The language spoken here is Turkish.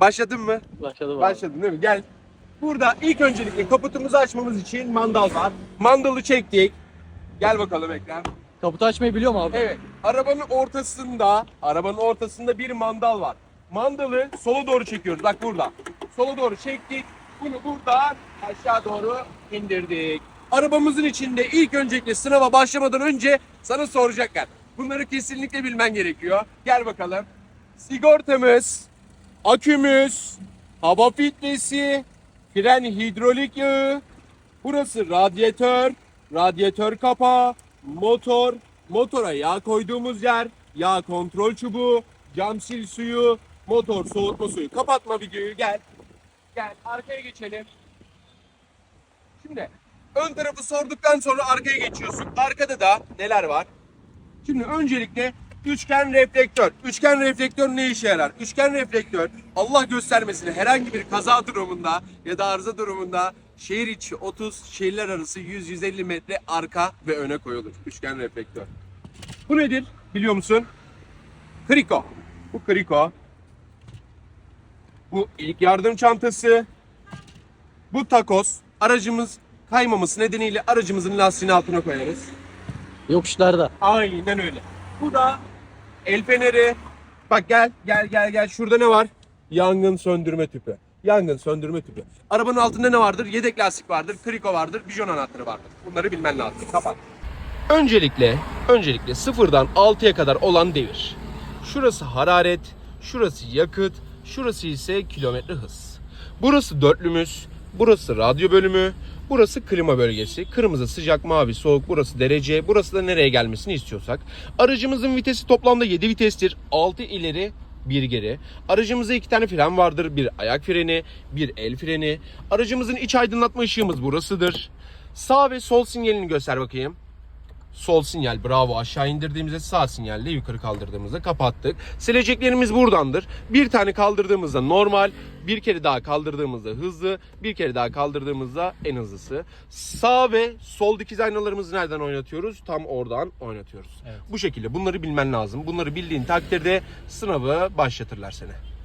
Başladın mı? Başladı abi. Başladın değil mi? Gel. Burada ilk öncelikle kaputumuzu açmamız için mandal var. Mandalı çektik. Gel bakalım Ekrem. Kaputu açmayı biliyor mu abi? Evet. Arabanın ortasında, arabanın ortasında bir mandal var. Mandalı sola doğru çekiyoruz. Bak burada. Sola doğru çektik. Bunu buradan aşağı doğru indirdik. Arabamızın içinde ilk öncelikle sınava başlamadan önce sana soracaklar. Bunları kesinlikle bilmen gerekiyor. Gel bakalım. Sigortamız, akümüz, hava filtresi, fren hidrolik yağı, Burası radyatör, radyatör kapağı, motor, motora yağ koyduğumuz yer, yağ kontrol çubuğu, cam sil suyu, motor soğutma suyu. Kapatma videoyu gel. Gel arkaya geçelim. Şimdi ön tarafı sorduktan sonra arkaya geçiyorsun. Arkada da neler var? Şimdi öncelikle üçgen reflektör. Üçgen reflektör ne işe yarar? Üçgen reflektör Allah göstermesin herhangi bir kaza durumunda ya da arıza durumunda şehir içi 30, şehirler arası 100-150 metre arka ve öne koyulur. Üçgen reflektör. Bu nedir biliyor musun? Kriko. Bu kriko. Bu ilk yardım çantası. Bu takos. Aracımız kaymaması nedeniyle aracımızın lastiğini altına koyarız. Yokuşlarda. Aynen öyle. Bu da el feneri. Bak gel gel gel gel. Şurada ne var? Yangın söndürme tüpü. Yangın söndürme tüpü. Arabanın altında ne vardır? Yedek lastik vardır, kriko vardır, bijon anahtarı vardır. Bunları bilmen lazım. Kapat. Öncelikle, öncelikle sıfırdan 6'ya kadar olan devir. Şurası hararet, şurası yakıt, şurası ise kilometre hız. Burası dörtlümüz, burası radyo bölümü, burası klima bölgesi. Kırmızı, sıcak, mavi, soğuk, burası derece, burası da nereye gelmesini istiyorsak. Aracımızın vitesi toplamda 7 vitestir. 6 ileri, bir geri. Aracımızda iki tane fren vardır. Bir ayak freni, bir el freni. Aracımızın iç aydınlatma ışığımız burasıdır. Sağ ve sol sinyalini göster bakayım. Sol sinyal bravo aşağı indirdiğimizde sağ sinyalle yukarı kaldırdığımızda kapattık. Sileceklerimiz buradandır. Bir tane kaldırdığımızda normal, bir kere daha kaldırdığımızda hızlı, bir kere daha kaldırdığımızda en hızlısı. Sağ ve sol dikiz aynalarımızı nereden oynatıyoruz? Tam oradan oynatıyoruz. Evet. Bu şekilde bunları bilmen lazım. Bunları bildiğin takdirde sınavı başlatırlar seni.